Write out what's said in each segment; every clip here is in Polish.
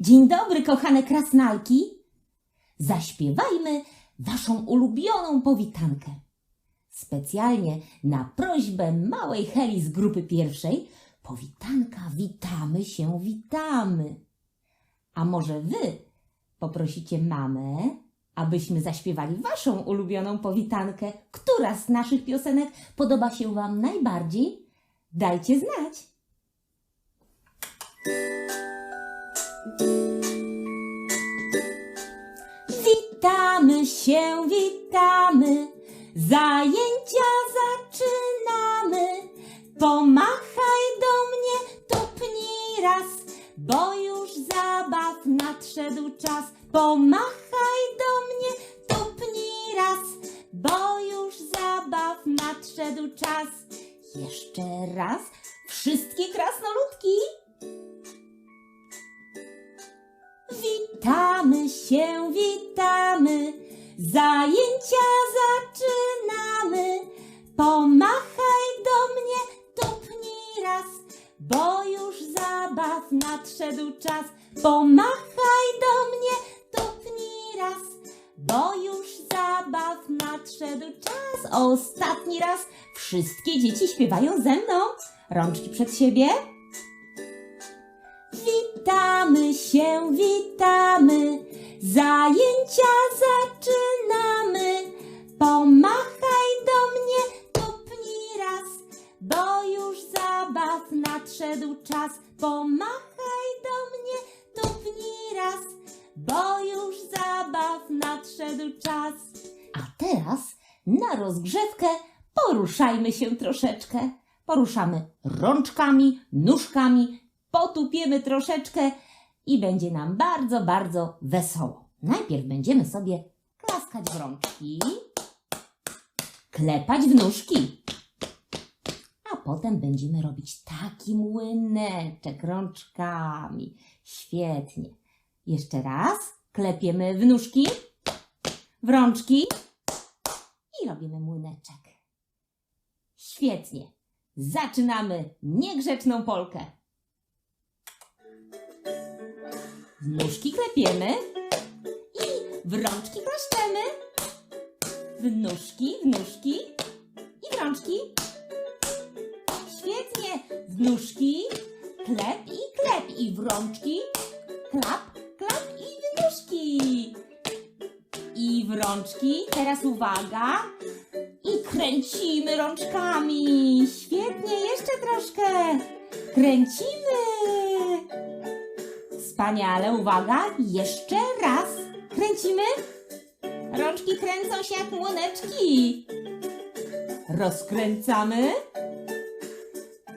Dzień dobry, kochane krasnalki. Zaśpiewajmy waszą ulubioną powitankę. Specjalnie na prośbę małej Heli z grupy pierwszej, powitanka witamy się, witamy. A może wy poprosicie mamę, abyśmy zaśpiewali waszą ulubioną powitankę? Która z naszych piosenek podoba się wam najbardziej? Dajcie znać. Się, witamy, zajęcia zaczynamy. Pomachaj do mnie, tupnij raz, bo już zabaw nadszedł czas. Pomachaj do mnie, tupnij raz, bo już zabaw nadszedł czas. Jeszcze raz, wszystkie krasnoludki. Witamy się, witamy, zajęcia zaczynamy. Pomachaj do mnie, tupnij raz, bo już zabaw nadszedł czas. Pomachaj do mnie, tupnij raz, bo już zabaw nadszedł czas. Ostatni raz wszystkie dzieci śpiewają ze mną. Rączki przed siebie. Witamy się, witamy, zajęcia zaczynamy. Pomachaj do mnie, tupnij raz, bo już zabaw nadszedł czas. Pomachaj do mnie, tupnij raz, bo już zabaw nadszedł czas. A teraz na rozgrzewkę poruszajmy się troszeczkę. Poruszamy rączkami, nóżkami, potupiemy troszeczkę i będzie nam bardzo, bardzo wesoło. Najpierw będziemy sobie klaskać w rączki, klepać w nóżki, a potem będziemy robić taki młyneczek rączkami. Świetnie. Jeszcze raz klepiemy w nóżki, w rączki i robimy młyneczek. Świetnie. Zaczynamy niegrzeczną polkę. W nóżki klepiemy i w rączki klaszczemy. W nóżki, w nóżki i w rączki. Świetnie. W nóżki klep i klep i w rączki klap, klap i w nóżki. I w rączki. Teraz uwaga. I kręcimy rączkami. Świetnie, jeszcze troszkę. Kręcimy. Wspaniale, uwaga, jeszcze raz. Kręcimy. Rączki kręcą się jak młoneczki. Rozkręcamy.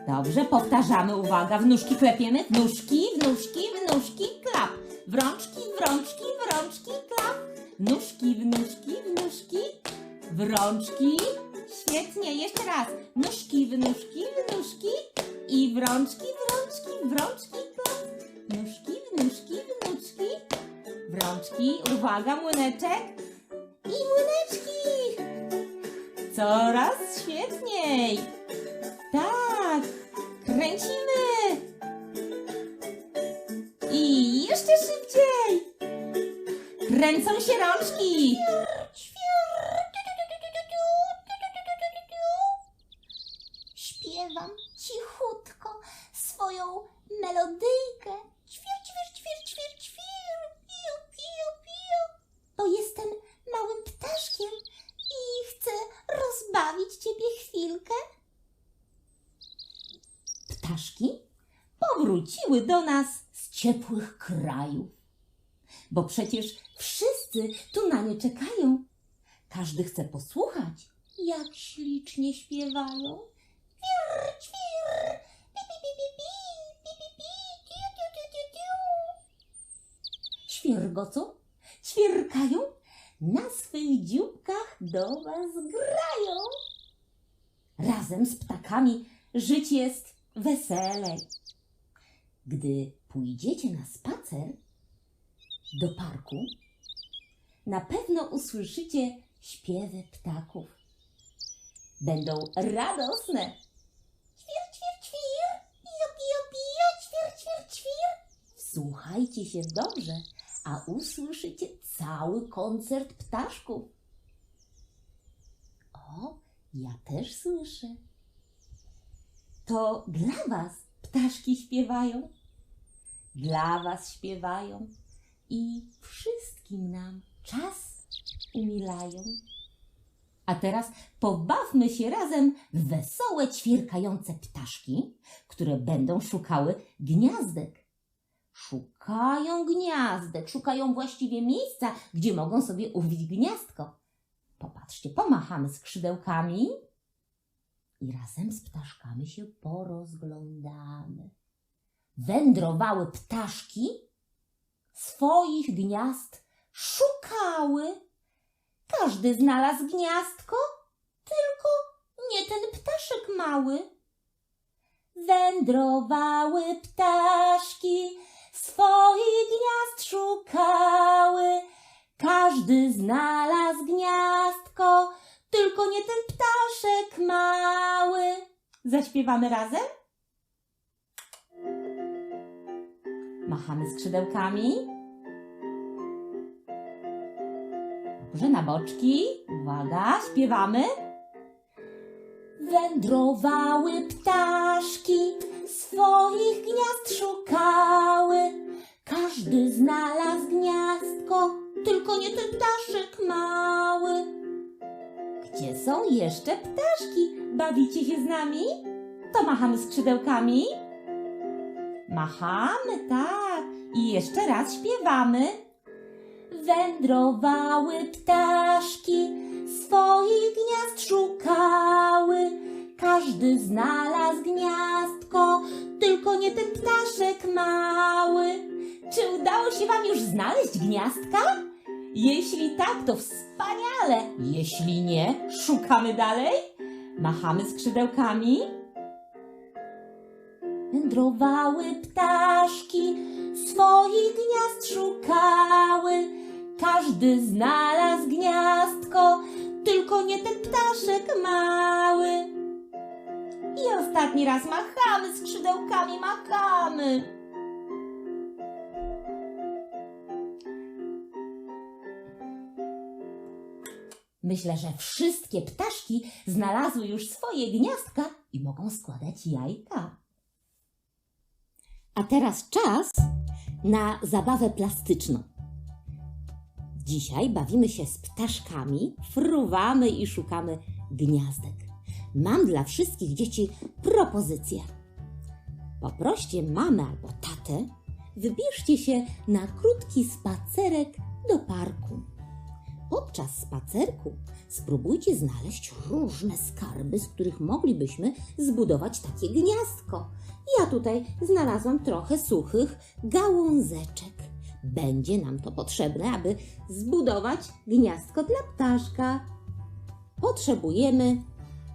Dobrze, powtarzamy, uwaga, w nóżki klepiemy, nóżki, w nóżki, w nóżki, klap. W rączki, w rączki, w rączki, klap. Nóżki, w nóżki, w nóżki, w rączki. Świetnie, jeszcze raz. Nóżki, w nóżki, w nóżki i w rączki, w rączki, w rączki, Uwaga, młyneczek i młyneczki. Coraz świetniej. Tak, kręcimy. I jeszcze szybciej. Kręcą się rączki. Powróciły do nas z ciepłych krajów. Bo przecież wszyscy tu na nie czekają. Każdy chce posłuchać, jak ślicznie śpiewają. Ćwir, ćwir. Pi, pi, pi, pi, pi. Pi, pi, pi. Tiu, tiu, tiu, tiu, tiu. Świergocą, ćwierkają, na swych dzióbkach do was grają. Razem z ptakami żyć jest weselej. Gdy pójdziecie na spacer do parku, na pewno usłyszycie śpiewy ptaków. Będą radosne. Ćwir, ćwir, ćwir. Piju, piju, piju. Ćwir, ćwir, ćwir. Słuchajcie się dobrze, a usłyszycie cały koncert ptaszków. O, ja też słyszę. To dla Was ptaszki śpiewają. Dla Was śpiewają i wszystkim nam czas umilają. A teraz pobawmy się razem w wesołe, ćwierkające ptaszki, które będą szukały gniazdek. Szukają gniazdek, szukają właściwie miejsca, gdzie mogą sobie uwić gniazdko. Popatrzcie, pomachamy skrzydełkami i razem z ptaszkami się porozglądamy. Wędrowały ptaszki, swoich gniazd szukały. Każdy znalazł gniazdko, tylko nie ten ptaszek mały. Wędrowały ptaszki, swoich gniazd szukały. Każdy znalazł gniazdko, tylko nie ten ptaszek mały. Zaśpiewamy razem? Machamy skrzydełkami. Dobrze, na boczki. Uwaga, śpiewamy. Wędrowały ptaszki, swoich gniazd szukały. Każdy znalazł gniazdko, tylko nie ten ptaszek mały. Gdzie są jeszcze ptaszki? Bawicie się z nami? To machamy skrzydełkami. Machamy, tak. I jeszcze raz śpiewamy. Wędrowały ptaszki, swoich gniazd szukały. Każdy znalazł gniazdko, tylko nie ten ptaszek mały. Czy udało się Wam już znaleźć gniazdka? Jeśli tak, to wspaniale. Jeśli nie, szukamy dalej. Machamy skrzydełkami. Wędrowały ptaszki, swoich gniazd szukały. Każdy znalazł gniazdko, tylko nie ten ptaszek mały. I ostatni raz machamy skrzydełkami, machamy. Myślę, że wszystkie ptaszki znalazły już swoje gniazdka i mogą składać jajka. A teraz czas na zabawę plastyczną. Dzisiaj bawimy się z ptaszkami, fruwamy i szukamy gniazdek. Mam dla wszystkich dzieci propozycję. Poproście mamę albo tatę, wybierzcie się na krótki spacerek do parku. Podczas spacerku spróbujcie znaleźć różne skarby, z których moglibyśmy zbudować takie gniazdko. Ja tutaj znalazłam trochę suchych gałązeczek. Będzie nam to potrzebne, aby zbudować gniazdko dla ptaszka. Potrzebujemy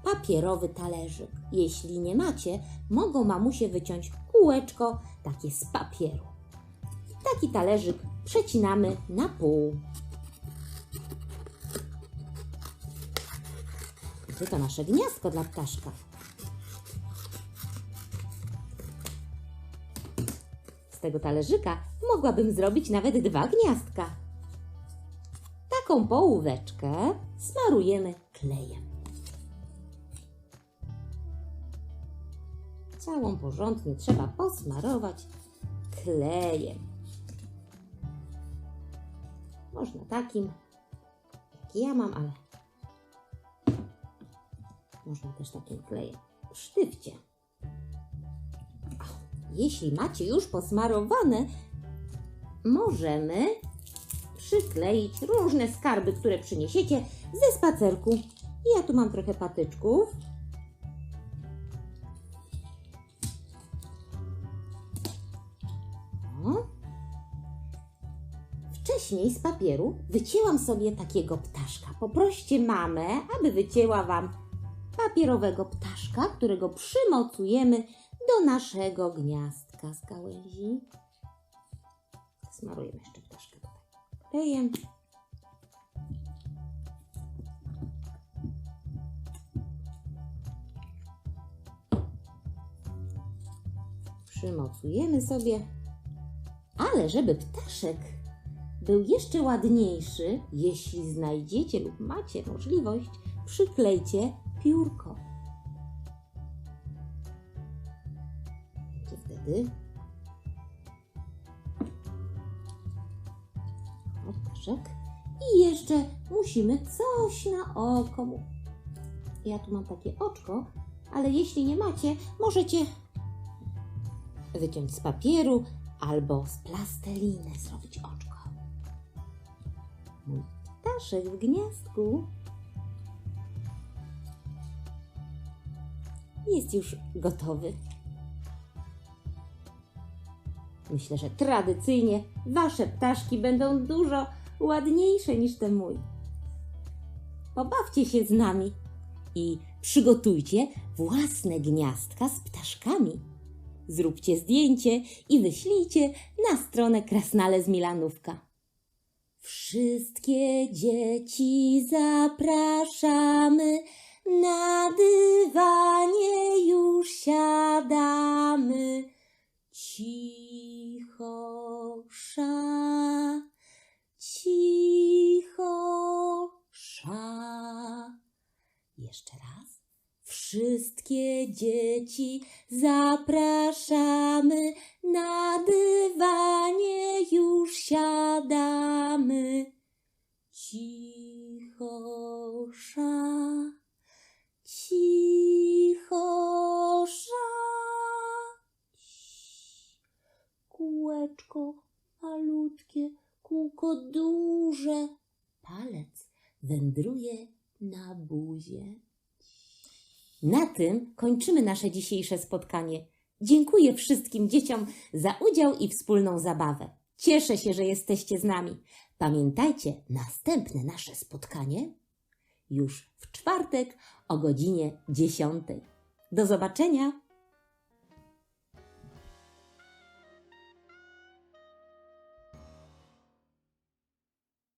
papierowy talerzyk. Jeśli nie macie, mogą mamusie wyciąć kółeczko takie z papieru. Taki talerzyk przecinamy na pół. Gdzie to nasze gniazdko dla ptaszka? Z tego talerzyka mogłabym zrobić nawet dwa gniazdka. Taką połóweczkę smarujemy klejem. Całą porządnie trzeba posmarować klejem. Można takim, jak ja mam, ale można też takim klejem w sztywcie. Jeśli macie już posmarowane, możemy przykleić różne skarby, które przyniesiecie ze spacerku. Ja tu mam trochę patyczków. Wcześniej z papieru wycięłam sobie takiego ptaszka. Poproście mamę, aby wycięła Wam papierowego ptaszka, którego przymocujemy do naszego gniazdka z gałęzi. Smarujemy jeszcze ptaszkę tutaj klejem. Przymocujemy sobie Ale żeby ptaszek był jeszcze ładniejszy, jeśli znajdziecie lub macie możliwość, przyklejcie piórko. Będzie wtedy. I jeszcze musimy coś na oko. Ja tu mam takie oczko, ale jeśli nie macie, możecie wyciąć z papieru albo z plasteliny zrobić oczko. Mój ptaszek w gniazdku jest już gotowy. Myślę, że tradycyjnie wasze ptaszki będą dużo ładniejsze niż ten mój. Pobawcie się z nami i przygotujcie własne gniazdka z ptaszkami. Zróbcie zdjęcie i wyślijcie na stronę Krasnale z Milanówka. Wszystkie dzieci zapraszamy, na Wszystkie dzieci zapraszamy, na dywanie już siadamy. Cicho sza, cicho sza. Kółeczko malutkie, kółko duże. Palec wędruje na buzie. Na tym kończymy nasze dzisiejsze spotkanie. Dziękuję wszystkim dzieciom za udział i wspólną zabawę. Cieszę się, że jesteście z nami. Pamiętajcie, następne nasze spotkanie już w czwartek o godzinie 10. Do zobaczenia!